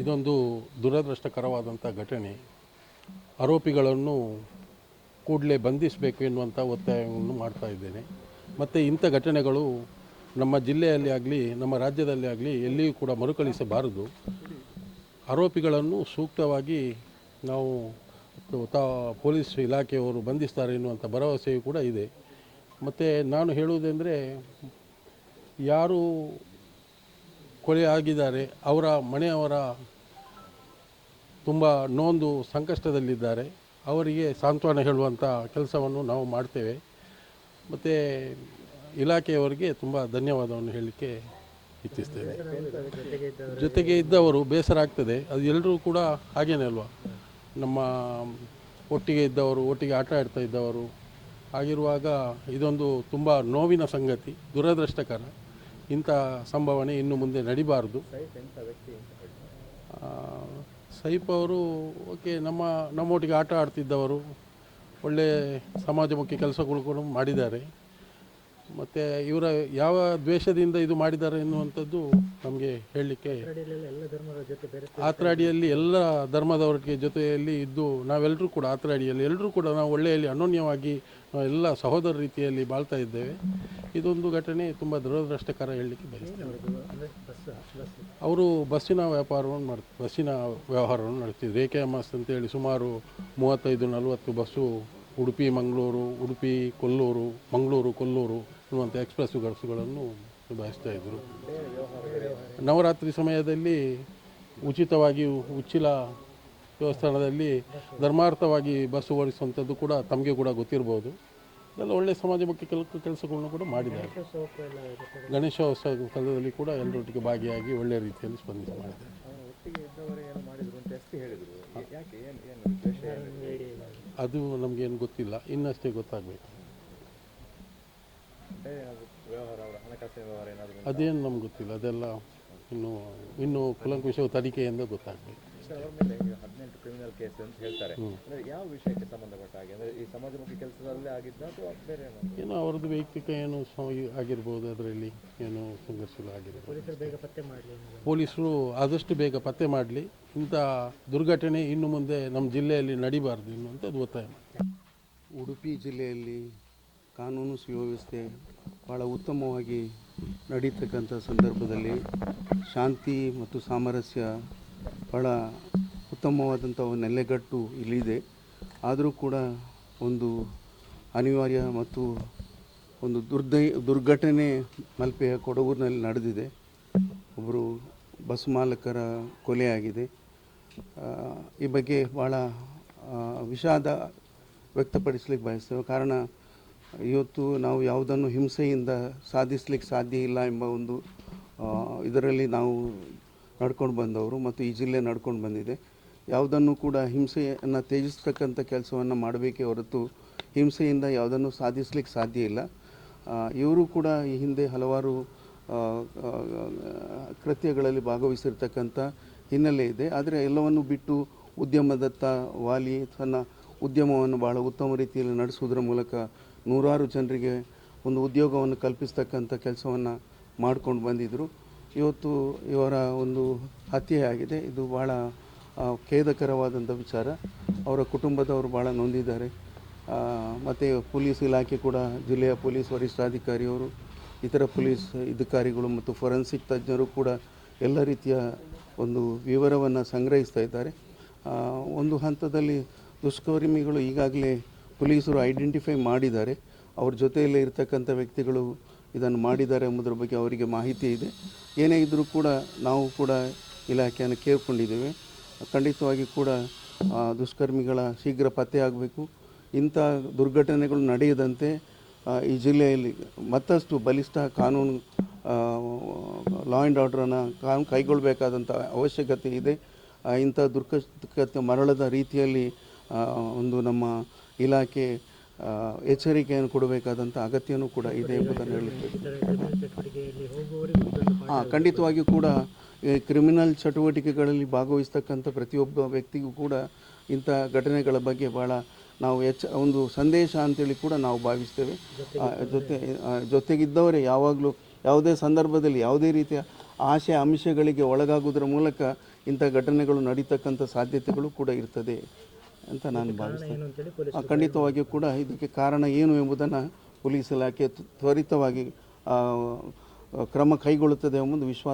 ಇದೊಂದು ದುರದೃಷ್ಟಕರವಾದಂಥ ಘಟನೆ. ಆರೋಪಿಗಳನ್ನು ಕೂಡಲೇ ಬಂಧಿಸಬೇಕು ಎನ್ನುವಂಥ ಒತ್ತಾಯವನ್ನು ಮಾಡ್ತಾ ಇದ್ದೇನೆ. ಮತ್ತು ಇಂಥ ಘಟನೆಗಳು ನಮ್ಮ ಜಿಲ್ಲೆಯಲ್ಲಿ ಆಗಲಿ, ನಮ್ಮ ರಾಜ್ಯದಲ್ಲಿ ಆಗಲಿ ಎಲ್ಲಿಯೂ ಕೂಡ ಮರುಕಳಿಸಬಾರದು. ಆರೋಪಿಗಳನ್ನು ಸೂಕ್ತವಾಗಿ ನಾವು ತಾ, ಪೊಲೀಸ್ ಇಲಾಖೆಯವರು ಬಂಧಿಸ್ತಾರೆ ಎನ್ನುವಂಥ ಭರವಸೆಯೂ ಕೂಡ ಇದೆ. ಮತ್ತು ನಾನು ಹೇಳುವುದೆಂದರೆ, ಯಾರು ಕೊಲೆ ಆಗಿದ್ದಾರೆ ಅವರ ಮನೆಯವರ ತುಂಬ ನೋಂದು ಸಂಕಷ್ಟದಲ್ಲಿದ್ದಾರೆ. ಅವರಿಗೆ ಸಾಂತ್ವನ ಹೇಳುವಂಥ ಕೆಲಸವನ್ನು ನಾವು ಮಾಡ್ತೇವೆ. ಮತ್ತು ಇಲಾಖೆಯವರಿಗೆ ತುಂಬ ಧನ್ಯವಾದವನ್ನು ಹೇಳಲಿಕ್ಕೆ ಇಚ್ಛಿಸ್ತೇವೆ ಜೊತೆಗೆ ಇದ್ದವರು ಬೇಸರ ಆಗ್ತದೆ. ಅದು ಎಲ್ಲರೂ ಕೂಡ ಹಾಗೇನೆ ಅಲ್ವಾ? ನಮ್ಮ ಒಟ್ಟಿಗೆ ಇದ್ದವರು, ಒಟ್ಟಿಗೆ ಆಟ ಆಡ್ತಾ ಇದ್ದವರು. ಆಗಿರುವಾಗ ಇದೊಂದು ತುಂಬ ನೋವಿನ ಸಂಗತಿ, ದುರದೃಷ್ಟಕರ. ಇಂಥ ಸಂಭವನೆ ಇನ್ನು ಮುಂದೆ ನಡಿಬಾರ್ದು. ಸೈಪ್ ಅವರು ಓಕೆ ನಮ್ಮ ನಮ್ಮೊಟ್ಟಿಗೆ ಆಟ ಆಡ್ತಿದ್ದವರು ಒಳ್ಳೆ ಸಮಾಜಮುಖಿ ಕೆಲಸಗಳು ಕೂಡ ಮಾಡಿದ್ದಾರೆ. ಮತ್ತು ಇವರ ಯಾವ ದ್ವೇಷದಿಂದ ಇದು ಮಾಡಿದ್ದಾರೆ ಎನ್ನುವಂಥದ್ದು ನಮಗೆ ಹೇಳಲಿಕ್ಕೆ ಆತ್ರಾಡಿಯಲ್ಲಿ ಎಲ್ಲ ಧರ್ಮದವರಿಗೆ ಜೊತೆಯಲ್ಲಿ ಇದ್ದು ನಾವೆಲ್ಲರೂ ಕೂಡ ಆತ್ರಾಡಿಯಲ್ಲಿ ಎಲ್ಲರೂ ಕೂಡ ನಾವು ಒಳ್ಳೆಯಲ್ಲಿ ಅನೋನ್ಯವಾಗಿ ಎಲ್ಲ ಸಹೋದರ ರೀತಿಯಲ್ಲಿ ಬಾಳ್ತಾ ಇದ್ದೇವೆ. ಇದೊಂದು ಘಟನೆ ತುಂಬ ದುರದೃಷ್ಟಕರ ಹೇಳಲಿಕ್ಕೆ ಬಸ್ ಅವರು ಬಸ್ಸಿನ ವ್ಯಾಪಾರವನ್ನು ಮಾಡ್ ಬಸ್ಸಿನ ವ್ಯವಹಾರವನ್ನು ನಡೆಸ್ತಿದ್ರು. ರೇಖೆ ಮಸ್ ಅಂತೇಳಿ ಸುಮಾರು ಮೂವತ್ತೈದು ನಲವತ್ತು ಬಸ್ಸು ಉಡುಪಿ ಮಂಗಳೂರು ಉಡುಪಿ ಕೊಲ್ಲೂರು ಮಂಗಳೂರು ಕೊಲ್ಲೂರು ಅನ್ನುವಂಥ ಎಕ್ಸ್ಪ್ರೆಸ್ ಗಡ್ಸುಗಳನ್ನು ನಿಭಾಯಿಸ್ತಾ ಇದ್ದರು ನವರಾತ್ರಿ ಸಮಯದಲ್ಲಿ ಉಚಿತವಾಗಿ ಉಚ್ಚಿಲ ದೇವಸ್ಥಾನದಲ್ಲಿ ಧರ್ಮಾರ್ಥವಾಗಿ ಬಸ್ ಓಡಿಸುವಂಥದ್ದು ಕೂಡ ತಮಗೆ ಕೂಡ ಗೊತ್ತಿರ್ಬೋದು. ಇದೆಲ್ಲ ಒಳ್ಳೆಯ ಸಮಾಜಮುಖಿ ಕೆಲ ಕೆಲಸಗಳನ್ನು ಕೂಡ ಮಾಡಿದ್ದಾರೆ. ಎಲ್ಲ ಗಣೇಶೋತ್ಸವ ಸ್ಥಳದಲ್ಲಿ ಕೂಡ ಎಲ್ಲರೊಟ್ಟಿಗೆ ಭಾಗಿಯಾಗಿ ಒಳ್ಳೆಯ ರೀತಿಯಲ್ಲಿ ಸ್ಪಂದಿಸಿ ಮಾಡಿದ್ದಾರೆ. ಅದು ನಮಗೇನು ಗೊತ್ತಿಲ್ಲ. ಇನ್ನಷ್ಟೇ ಗೊತ್ತಾಗಬೇಕು. ಏನಾದ್ರು ವ್ಯವಹಾರ ಅವರ ಹಣಕಾಸಿನ ವ್ಯವಹಾರ ಏನಾದರೂ ಅದೇನು ನಮ್ಗೆ ಗೊತ್ತಿಲ್ಲ ಅದೆಲ್ಲ ಇನ್ನು ಇನ್ನು ಕುಲಂಕುಷ ತನಿಖೆಯಿಂದ ಗೊತ್ತಾಗಬೇಕು ಸರ್ ಅವ್ರ ಮೇಲೆ ಈಗ ಹದಿನೆಂಟು ಕ್ರಿಮಿನಲ್ ಕೇಸ್ ಅಂತ ಹೇಳ್ತಾರೆ. ಅಂದ್ರೆ ಯಾವ ವಿಷಯಕ್ಕೆ ಸಂಬಂಧಪಟ್ಟ ಹಾಗೆ? ಅಂದ್ರೆ ಈ ಸಮಾಜಮುಖಿ ಕೆಲಸದಲ್ಲೇ ಆಗಿದ್ದ ಅಥವಾ ಬೇರೆ ಏನಾದ್ರು ಏನೋ ಅವ್ರದ್ದು ವೈಯಕ್ತಿಕ ಏನು ಸ- ಆಗಿರ್ಬೋದು ಅದರಲ್ಲಿ ಏನು ಸಂಘರ್ಷಗಳು ಆಗಿರ್ಬೋದು. ಪೊಲೀಸರು ಬೇಗ ಪತ್ತೆ ಮಾಡಲಿ ಪೊಲೀಸರು ಆದಷ್ಟು ಬೇಗ ಪತ್ತೆ ಮಾಡಲಿ. ಇಂಥ ದುರ್ಘಟನೆ ಇನ್ನು ಮುಂದೆ ನಮ್ಮ ಜಿಲ್ಲೆಯಲ್ಲಿ ನಡಿಬಾರ್ದು ಎನ್ನುವಂಥದ್ದು ಒತ್ತಾಯ ಮಾಡ್ತೀನಿ. ಉಡುಪಿ ಜಿಲ್ಲೆಯಲ್ಲಿ ಕಾನೂನು ಸುವ್ಯವಸ್ಥೆ ಭಾಳ ಉತ್ತಮವಾಗಿ ನಡೀತಕ್ಕಂಥ ಸಂದರ್ಭದಲ್ಲಿ ಶಾಂತಿ ಮತ್ತು ಸಾಮರಸ್ಯ ಭಾಳ ಉತ್ತಮವಾದಂಥ ನೆಲೆಗಟ್ಟು ಇಲ್ಲಿದೆ. ಆದರೂ ಕೂಡ ಒಂದು ಅನಿವಾರ್ಯ ಮತ್ತು ಒಂದು ದುರ್ದೈ, ದುರ್ಘಟನೆ ಮಲ್ಪೆಯ ಕೊಡಗೂರಿನಲ್ಲಿ ನಡೆದಿದೆ. ಒಬ್ಬರು ಬಸ್ ಮಾಲಕರ ಕೊಲೆಯಾಗಿದೆ ಈ ಬಗ್ಗೆ ಭಾಳ ವಿಷಾದ ವ್ಯಕ್ತಪಡಿಸಲಿಕ್ಕೆ ಬಯಸ್ತೇವೆ. ಕಾರಣ ಇವತ್ತು ನಾವು ಯಾವುದನ್ನು ಹಿಂಸೆಯಿಂದ ಸಾಧಿಸ್ಲಿಕ್ಕೆ ಸಾಧ್ಯ ಇಲ್ಲ ಎಂಬ ಒಂದು ಇದರಲ್ಲಿ ನಾವು ನಡ್ಕೊಂಡು ಬಂದವರು ಮತ್ತು ಈ ಜಿಲ್ಲೆ ನಡ್ಕೊಂಡು ಬಂದಿದೆ. ಯಾವುದನ್ನು ಕೂಡ ಹಿಂಸೆಯನ್ನು ತ್ಯಜಿಸ್ತಕ್ಕಂಥ ಕೆಲಸವನ್ನು ಮಾಡಬೇಕೇ ಹೊರತು ಹಿಂಸೆಯಿಂದ ಯಾವುದನ್ನು ಸಾಧಿಸ್ಲಿಕ್ಕೆ ಸಾಧ್ಯ ಇಲ್ಲ. ಇವರು ಕೂಡ ಈ ಹಿಂದೆ ಹಲವಾರು ಕೃತ್ಯಗಳಲ್ಲಿ ಭಾಗವಹಿಸಿರ್ತಕ್ಕಂಥ ಹಿನ್ನೆಲೆ ಇದೆ. ಆದರೆ ಎಲ್ಲವನ್ನು ಬಿಟ್ಟು ಉದ್ಯಮದತ್ತ ವಾಲಿ ತನ್ನ ಉದ್ಯಮವನ್ನು ಭಾಳ ಉತ್ತಮ ರೀತಿಯಲ್ಲಿ ನಡೆಸುವುದರ ಮೂಲಕ ನೂರಾರು ಜನರಿಗೆ ಒಂದು ಉದ್ಯೋಗವನ್ನು ಕಲ್ಪಿಸ್ತಕ್ಕಂಥ ಕೆಲಸವನ್ನು ಮಾಡಿಕೊಂಡು ಬಂದಿದ್ದರು ಇವತ್ತು ಇವರ ಒಂದು ಹತ್ಯೆಯಾಗಿದೆ ಇದು ಭಾಳ ಖೇದಕರವಾದಂಥ ವಿಚಾರ. ಅವರ ಕುಟುಂಬದವರು ಭಾಳ ನೊಂದಿದ್ದಾರೆ. ಮತ್ತು ಪೊಲೀಸ್ ಇಲಾಖೆ ಕೂಡ, ಜಿಲ್ಲೆಯ ಪೊಲೀಸ್ ವರಿಷ್ಠಾಧಿಕಾರಿಯವರು, ಇತರ ಪೊಲೀಸ್ ಅಧಿಕಾರಿಗಳು ಮತ್ತು ಫೊರೆನ್ಸಿಕ್ ತಜ್ಞರು ಕೂಡ ಎಲ್ಲ ರೀತಿಯ ಒಂದು ವಿವರವನ್ನು ಸಂಗ್ರಹಿಸ್ತಾ ಇದ್ದಾರೆ. ಒಂದು ಹಂತದಲ್ಲಿ ದುಷ್ಕರ್ಮಿಗಳು ಈಗಾಗಲೇ ಪೊಲೀಸರು ಐಡೆಂಟಿಫೈ ಮಾಡಿದ್ದಾರೆ. ಅವ್ರ ಜೊತೆಯಲ್ಲೇ ಇರತಕ್ಕಂಥ ವ್ಯಕ್ತಿಗಳು ಇದನ್ನು ಮಾಡಿದ್ದಾರೆ ಎಂಬುದರ ಬಗ್ಗೆ ಅವರಿಗೆ ಮಾಹಿತಿ ಇದೆ. ಏನೇ ಇದ್ದರೂ ಕೂಡ ನಾವು ಕೂಡ ಇಲಾಖೆಯನ್ನು ಕೇಳ್ಕೊಂಡಿದ್ದೇವೆ. ಖಂಡಿತವಾಗಿ ಕೂಡ ದುಷ್ಕರ್ಮಿಗಳ ಶೀಘ್ರ ಪತ್ತೆ ಆಗಬೇಕು. ಇಂಥ ದುರ್ಘಟನೆಗಳು ನಡೆಯದಂತೆ ಈ ಜಿಲ್ಲೆಯಲ್ಲಿ ಮತ್ತಷ್ಟು ಬಲಿಷ್ಠ ಕಾನೂನು ಲಾ ಆ್ಯಂಡ್ ಆರ್ಡ್ರನ್ನು ಕಾನೂನು ಕೈಗೊಳ್ಳಬೇಕಾದಂಥ ಅವಶ್ಯಕತೆ ಇದೆ. ಇಂಥ ದುರ್ಕ ಮರಳದ ರೀತಿಯಲ್ಲಿ ಒಂದು ನಮ್ಮ ಇಲಾಖೆ ಎಚ್ಚರಿಕೆಯನ್ನು ಕೊಡಬೇಕಾದಂಥ ಅಗತ್ಯನೂ ಕೂಡ ಇದೆ ಎಂಬುದನ್ನು ಹೇಳುತ್ತೇವೆ. ಹಾಂ ಖಂಡಿತವಾಗಿಯೂ ಕೂಡ ಕ್ರಿಮಿನಲ್ ಚಟುವಟಿಕೆಗಳಲ್ಲಿ ಭಾಗವಹಿಸ್ತಕ್ಕಂಥ ಪ್ರತಿಯೊಬ್ಬ ವ್ಯಕ್ತಿಗೂ ಕೂಡ ಇಂಥ ಘಟನೆಗಳ ಬಗ್ಗೆ ಭಾಳ ನಾವು ಎಚ್ಚ, ಒಂದು ಸಂದೇಶ ಅಂತೇಳಿ ಕೂಡ ನಾವು ಭಾವಿಸ್ತೇವೆ. ಜೊತೆ ಜೊತೆಗಿದ್ದವರೇ ಯಾವಾಗಲೂ ಯಾವುದೇ ಸಂದರ್ಭದಲ್ಲಿ ಯಾವುದೇ ರೀತಿಯ ಆಶೆ ಅಂಶಗಳಿಗೆ ಒಳಗಾಗುವುದರ ಮೂಲಕ ಇಂಥ ಘಟನೆಗಳು ನಡೀತಕ್ಕಂಥ ಸಾಧ್ಯತೆಗಳು ಕೂಡ ಇರ್ತದೆ. ಅಂತ ನಾನು ಭಾವಿಸ್ತೇನೆ ಖಂಡಿತವಾಗಿಯೂ ಕೂಡ ಇದಕ್ಕೆ ಕಾರಣ ಏನು ಎಂಬುದನ್ನು ಪೊಲೀಸ್ ಇಲಾಖೆ ತ್ವರಿತವಾಗಿ ಕ್ರಮ ಕೈಗೊಳ್ಳುತ್ತದೆ ಎಂಬುದು ವಿಶ್ವಾಸ